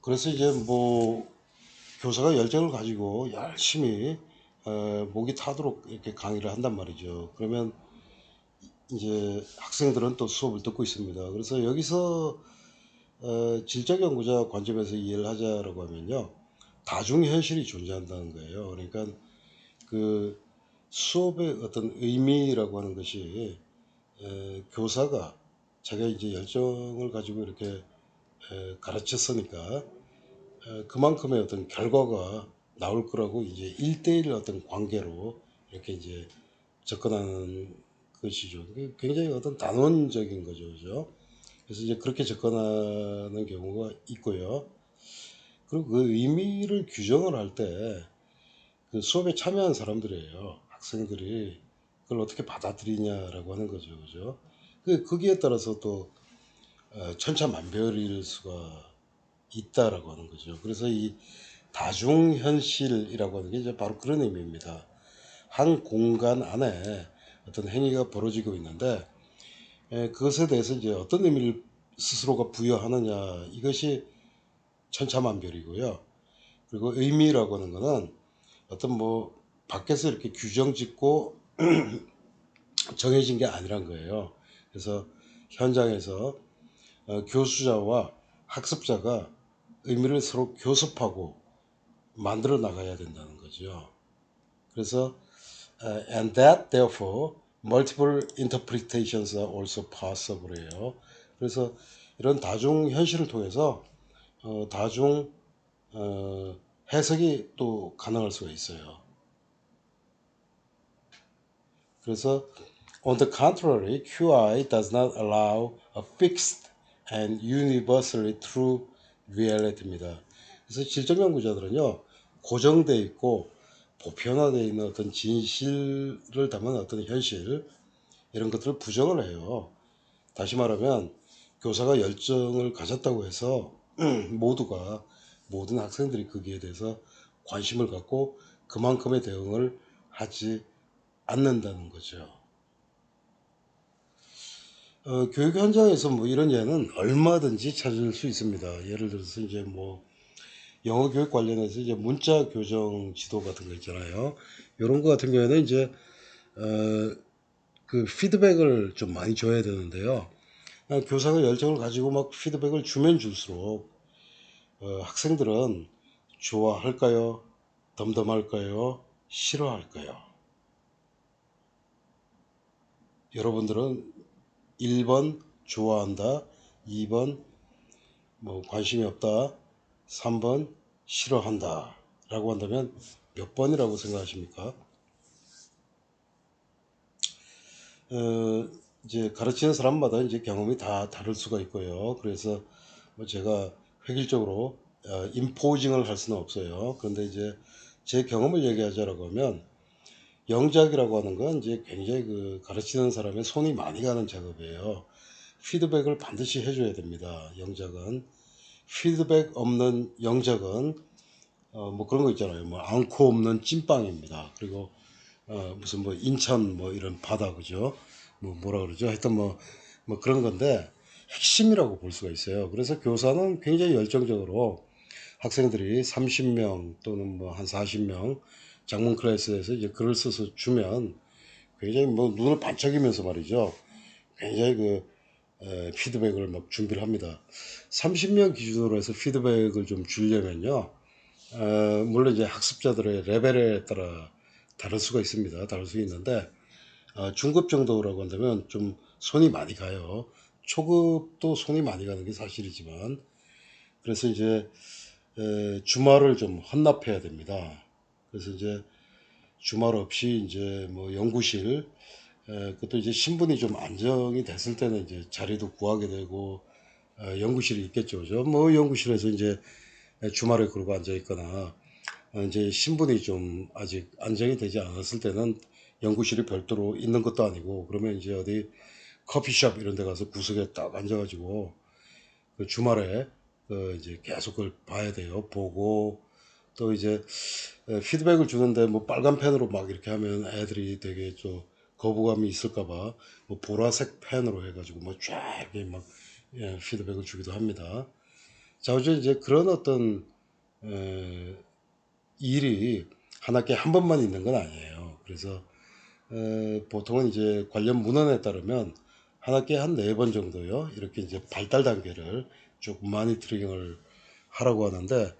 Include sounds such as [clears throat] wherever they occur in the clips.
그래서 이제 뭐 교사가 열정을 가지고 열심히 어, 목이 타도록 이렇게 강의를 한단 말이죠. 그러면 이제 학생들은 또 수업을 듣고 있습니다. 그래서 여기서 어, 질적 연구자 관점에서 이해를 하자라고 하면요. 다중 현실이 존재한다는 거예요. 그러니까 그 수업의 어떤 의미라고 하는 것이 에, 교사가 자기가 이제 열정을 가지고 이렇게 에, 가르쳤으니까 에, 그만큼의 어떤 결과가 나올 거라고 이제 일대일 어떤 관계로 이렇게 이제 접근하는 것이죠. 굉장히 어떤 단원적인 거죠. 그죠? 그래서 이제 그렇게 접근하는 경우가 있고요. 그리고 그 의미를 규정을 할 때 그 수업에 참여한 사람들이에요. 학생들이 그걸 어떻게 받아들이냐라고 하는 거죠. 그죠? 그, 거기에 따라서 또 어, 천차만별일 수가 있다라고 하는 거죠. 그래서 이 다중현실이라고 하는 게 이제 바로 그런 의미입니다. 한 공간 안에 어떤 행위가 벌어지고 있는데 에, 그것에 대해서 이제 어떤 의미를 스스로가 부여하느냐 이것이 천차만별이고요. 그리고 의미라고 하는 거는 어떤 뭐 밖에서 이렇게 규정 짓고 [clears throat] 정해진 게 아니란 거예요. 그래서 현장에서 어, 교수자와 학습자가 의미를 서로 교섭하고 만들어 나가야 된다는 거죠. 그래서 uh, and that therefore multiple interpretations are also possible예요. 그래서 이런 다중 현실을 통해서 어, 다중 어, 해석이 또 가능할 수가 있어요. 그래서 on the contrary, QI does not allow a fixed and universally true reality입니다. 그래서 질적 연구자들은요 고정돼 있고 보편화되어 있는 어떤 진실을 담은 어떤 현실 이런 것들을 부정을 해요. 다시 말하면 교사가 열정을 가졌다고 해서 [clears throat] 모두가 모든 학생들이 거기에 대해서 관심을 갖고 그만큼의 대응을 하지 않는다는 거죠. 어, 교육 현장에서 뭐 이런 예는 얼마든지 찾을 수 있습니다. 예를 들어서 이제 뭐 영어 교육 관련해서 이제 문자 교정 지도 같은 거 있잖아요. 이런 거 같은 경우에는 이제 어, 그 피드백을 좀 많이 줘야 되는데요. 어, 교사가 열정을 가지고 막 피드백을 주면 줄수록 어, 학생들은 좋아할까요? 덤덤할까요? 싫어할까요? 여러분들은 1번 좋아한다, 2번 뭐 관심이 없다, 3번 싫어한다 라고 한다면 몇 번이라고 생각하십니까? 어, 이제 가르치는 사람마다 이제 경험이 다 다를 수가 있고요. 그래서 뭐 제가 획일적으로 어, 인포징을 할 수는 없어요. 그런데 이제 제 경험을 얘기하자라고 하면 영작이라고 하는 건 이제 굉장히 그 가르치는 사람의 손이 많이 가는 작업이에요. 피드백을 반드시 해줘야 됩니다. 영작은 피드백 없는 영작은 어, 뭐 그런 거 있잖아요. 뭐 앙코 없는 찐빵입니다. 그리고 어, 무슨 뭐 인천 뭐 이런 바다 그죠? 뭐 뭐라 그러죠? 하여튼 뭐, 뭐 그런 건데 핵심이라고 볼 수가 있어요. 그래서 교사는 굉장히 열정적으로 학생들이 30명 또는 뭐 한 40명 장문 클래스에서 이제 글을 써서 주면 굉장히 뭐 눈을 반짝이면서 말이죠. 굉장히 그 에, 피드백을 막 준비를 합니다. 30명 기준으로 해서 피드백을 좀 주려면요. 어, 물론 이제 학습자들의 레벨에 따라 다를 수가 있습니다. 다를 수 있는데 어, 중급 정도라고 한다면 좀 손이 많이 가요. 초급도 손이 많이 가는 게 사실이지만 그래서 이제 에, 주말을 좀 헌납해야 됩니다. 그래서 이제 주말 없이 이제 뭐 연구실 에, 그것도 이제 신분이 좀 안정이 됐을 때는 이제 자리도 구하게 되고 어, 연구실이 있겠죠. 그죠? 뭐 연구실에서 이제 주말에 그러고 앉아 있거나 어, 이제 신분이 좀 아직 안정이 되지 않았을 때는 연구실이 별도로 있는 것도 아니고 그러면 이제 어디 커피숍 이런 데 가서 구석에 딱 앉아가지고 그 주말에 그 이제 계속 그걸 봐야 돼요. 보고 또 이제 에, 피드백을 주는데 뭐 빨간 펜으로 막 이렇게 하면 애들이 되게 좀 거부감이 있을까봐 뭐 보라색 펜으로 해가지고 뭐쫙 이렇게 막 예, 피드백을 주기도 합니다. 자우지 이제 그런 어떤 에, 일이 한 학기에 한 번만 있는 건 아니에요. 그래서 에, 보통은 이제 관련 문헌에 따르면 한 학기에 한 네 번 정도요. 이렇게 이제 발달 단계를 쭉 마니터링을 하라고 하는데 에,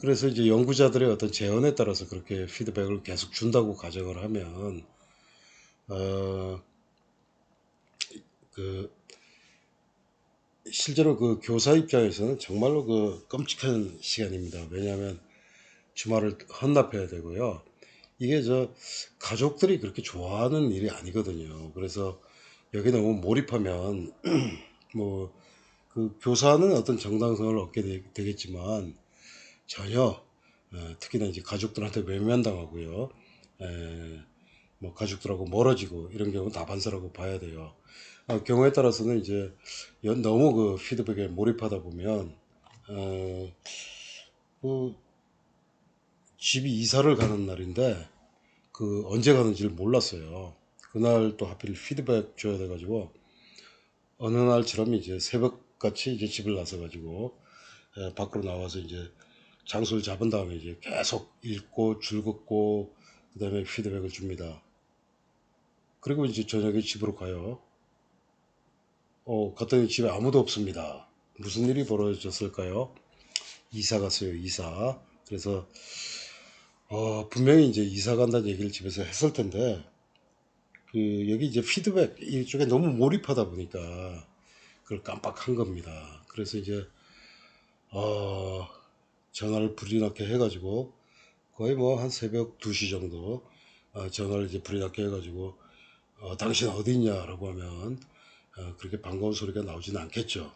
그래서 이제 연구자들의 어떤 제언에 따라서 그렇게 피드백을 계속 준다고 가정을 하면 어, 그 실제로 그 교사 입장에서는 정말로 그 끔찍한 시간입니다. 왜냐하면 주말을 헌납해야 되고요. 이게 저 가족들이 그렇게 좋아하는 일이 아니거든요. 그래서 여기 너무 몰입하면 [clears throat] 뭐 그 교사는 어떤 정당성을 얻게 되, 겠지만 전혀 어, 특히나 이제 가족들한테 외면당하고요. 에, 뭐 가족들하고 멀어지고 이런 경우 다반사라고 봐야 돼요. 어, 경우에 따라서는 이제 연- 너무 그 피드백에 몰입하다 보면 어, 그 집이 이사를 가는 날인데 그 언제 가는지를 몰랐어요. 그날 또 하필 피드백 줘야 돼가지고 어느 날처럼 이제 새벽같이 이제 집을 나서 가지고 예, 밖으로 나와서 이제 장소를 잡은 다음에 이제 계속 읽고 줄긋고 그 다음에 피드백을 줍니다. 그리고 이제 저녁에 집으로 가요. 어, 갔더니 집에 아무도 없습니다. 무슨 일이 벌어졌을까요? 이사 갔어요, 이사. 그래서, 어, 분명히 이제 이사 간다는 얘기를 집에서 했을 텐데, 그, 여기 이제 피드백 이쪽에 너무 몰입하다 보니까 그걸 깜빡한 겁니다. 그래서 이제, 어, 전화를 나게 해가지고, 거의 뭐 한 새벽 2시 정도, 어, 전화를 이제 불이 나게 해가지고, 어, 당신 어디 있냐라고 하면, 어, 그렇게 반가운 소리가 나오지는 않겠죠.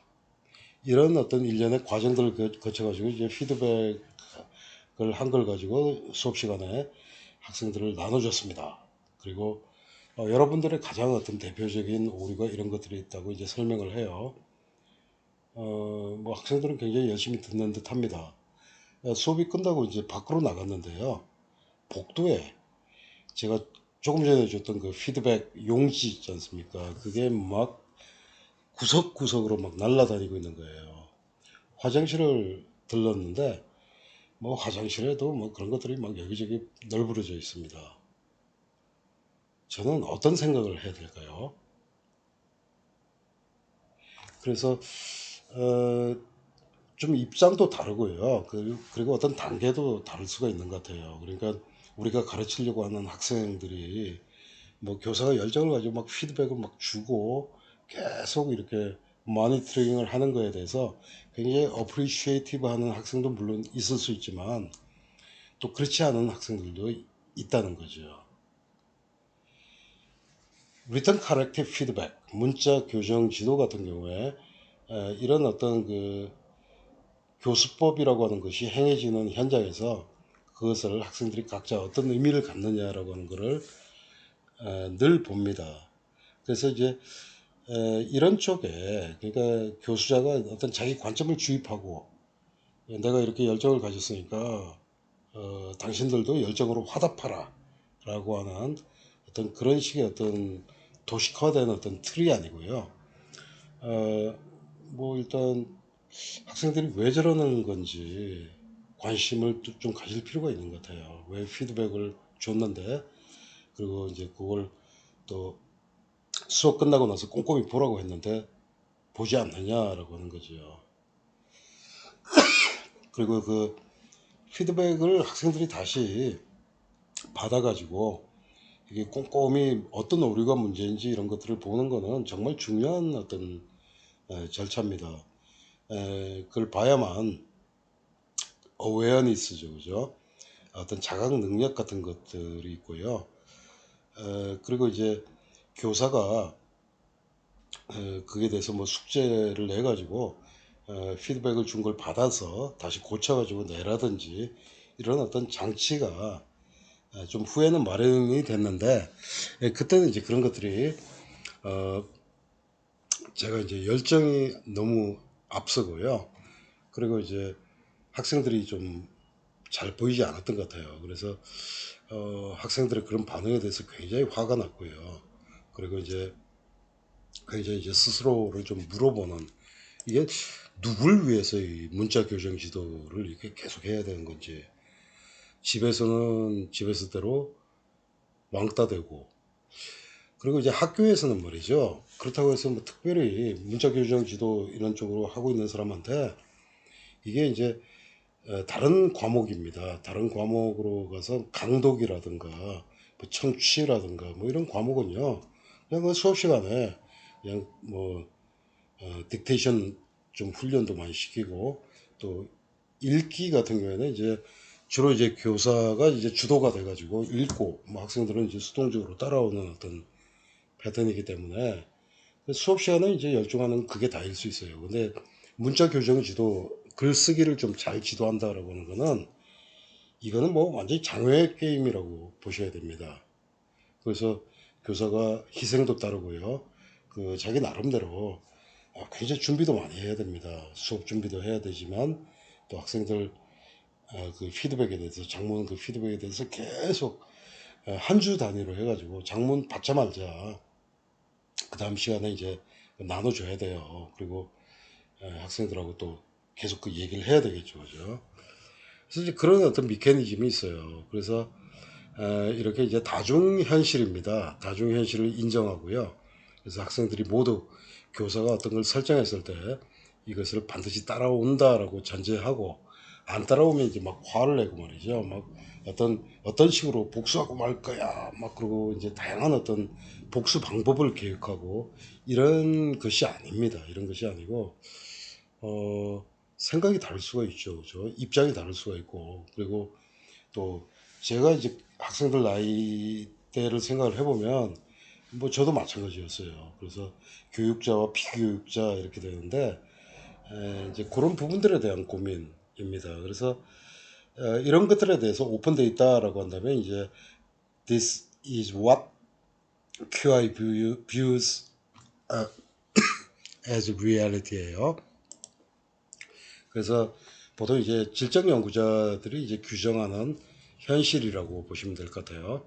이런 어떤 일련의 과정들을 거- 거쳐가지고 이제 피드백을 한 걸 가지고 수업 시간에 학생들을 나눠줬습니다. 그리고 어, 여러분들의 가장 어떤 대표적인 오류가 이런 것들이 있다고 이제 설명을 해요. 어, 뭐 학생들은 굉장히 열심히 듣는 듯 합니다. 어, 수업이 끝나고 이제 밖으로 나갔는데요. 복도에 제가 조금 전에 줬던 그 피드백 용지 있지 않습니까? 그게 막 구석구석으로 막 날아다니고 있는 거예요. 화장실을 들렀는데 뭐 화장실에도 뭐 그런 것들이 막 여기저기 널브러져 있습니다. 저는 어떤 생각을 해야 될까요? 그래서 어, 좀 입장도 다르고요. 그- 그리고 어떤 단계도 다를 수가 있는 것 같아요. 그러니까 우리가 가르치려고 하는 학생들이 뭐 교사가 열정을 가지고 막 피드백을 막 주고 계속 이렇게 모니터링을 하는 거에 대해서 굉장히 어프리시에이티브 하는 학생도 물론 있을 수 있지만 또 그렇지 않은 학생들도 있다는 거죠. 리턴 카렉티브 피드백, 문자 교정 지도 같은 경우에 에, 이런 어떤 그 교수법이라고 하는 것이 행해지는 현장에서 그것을 학생들이 각자 어떤 의미를 갖느냐라고 하는 것을 에, 늘 봅니다. 그래서 이제 에, 이런 쪽에 그러니까 교수자가 어떤 자기 관점을 주입하고 예, 내가 이렇게 열정을 가졌으니까 어, 당신들도 열정으로 화답하라 라고 하는 어떤 그런 식의 어떤 도식화된 어떤 틀이 아니고요. 어, 뭐 일단 학생들이 왜 저러는 건지 관심을 또좀 가질 필요가 있는 것 같아요. 왜 피드백을 줬는데 그리고 이제 그걸 또 수업 끝나고 나서 꼼꼼히 보라고 했는데 보지 않느냐라고 하는 거죠. [coughs] 그리고 그 피드백을 학생들이 다시 받아가지고 이게 꼼꼼히 어떤 오류가 문제인지 이런 것들을 보는 거는 정말 중요한 어떤 에, 절차입니다. 에, 그걸 봐야만 어웨어니스죠, 그죠? 어떤 자각 능력 같은 것들이 있고요. 에, 그리고 이제 교사가 에, 그에 대해서 뭐 숙제를 내 가지고 피드백을 준 걸 받아서 다시 고쳐 가지고 내라든지 이런 어떤 장치가 에, 좀 후에는 마련이 됐는데 에, 그때는 이제 그런 것들이 어 제가 이제 열정이 너무 앞서고요. 그리고 이제 학생들이 좀 잘 보이지 않았던 것 같아요. 그래서 어, 학생들의 그런 반응에 대해서 굉장히 화가 났고요. 그리고 이제 굉장히 이제 스스로를 좀 물어보는 이게 누굴 위해서 이 문자 교정 지도를 이렇게 계속 해야 되는 건지 집에서는 집에서대로 왕따 되고 그리고 이제 학교에서는 말이죠. 그렇다고 해서 뭐 특별히 문자 교정 지도 이런 쪽으로 하고 있는 사람한테 이게 이제 어, 다른 과목입니다. 다른 과목으로 가서 강독이라든가 뭐 청취라든가 뭐 이런 과목은요. 그냥 그 수업 시간에 그냥 뭐 어, 딕테이션 좀 훈련도 많이 시키고 또 읽기 같은 경우에는 이제 주로 이제 교사가 이제 주도가 돼가지고 읽고 뭐 학생들은 이제 수동적으로 따라오는 어떤 패턴이기 때문에 그 수업 시간에 이제 열중하는 그게 다일 수 있어요. 근데 문자 교정 지도 글쓰기를 좀 잘 지도한다라고 하는 거는 이거는 뭐 완전히 장외 게임이라고 보셔야 됩니다. 그래서 교사가 희생도 따르고요. 그 자기 나름대로 어, 굉장히 준비도 많이 해야 됩니다. 수업 준비도 해야 되지만 또 학생들 어, 그 피드백에 대해서 장문 그 피드백에 대해서 계속 한 주 단위로 해가지고 장문 받자 말자 그 다음 시간에 이제 나눠줘야 돼요. 그리고 에, 학생들하고 또 계속 그 얘기를 해야 되겠죠, 그죠? 그래서 이제 그런 어떤 미케니즘이 있어요. 그래서 에, 이렇게 이제 다중 현실입니다. 다중 현실을 인정하고요. 그래서 학생들이 모두 교사가 어떤 걸 설정했을 때 이것을 반드시 따라온다라고 전제하고 안 따라오면 이제 막 화를 내고 말이죠. 막 어떤 어떤 식으로 복수하고 말 거야. 막 그러고 이제 다양한 어떤 복수 방법을 계획하고 이런 것이 아닙니다. 이런 것이 아니고 어 생각이 다를 수가 있죠. 저 입장이 다를 수가 있고 그리고 또 제가 이제 학생들 나이 때를 생각을 해보면 뭐 저도 마찬가지였어요. 그래서 교육자와 피교육자 이렇게 되는데 에, 이제 그런 부분들에 대한 고민 입니다. 그래서 어, 이런 것들에 대해서 오픈되어 있다라고 한다면 이제 this is what QI view- views uh, [coughs] as reality예요. 그래서 보통 이제 질적 연구자들이 이제 규정하는 현실이라고 보시면 될 것 같아요.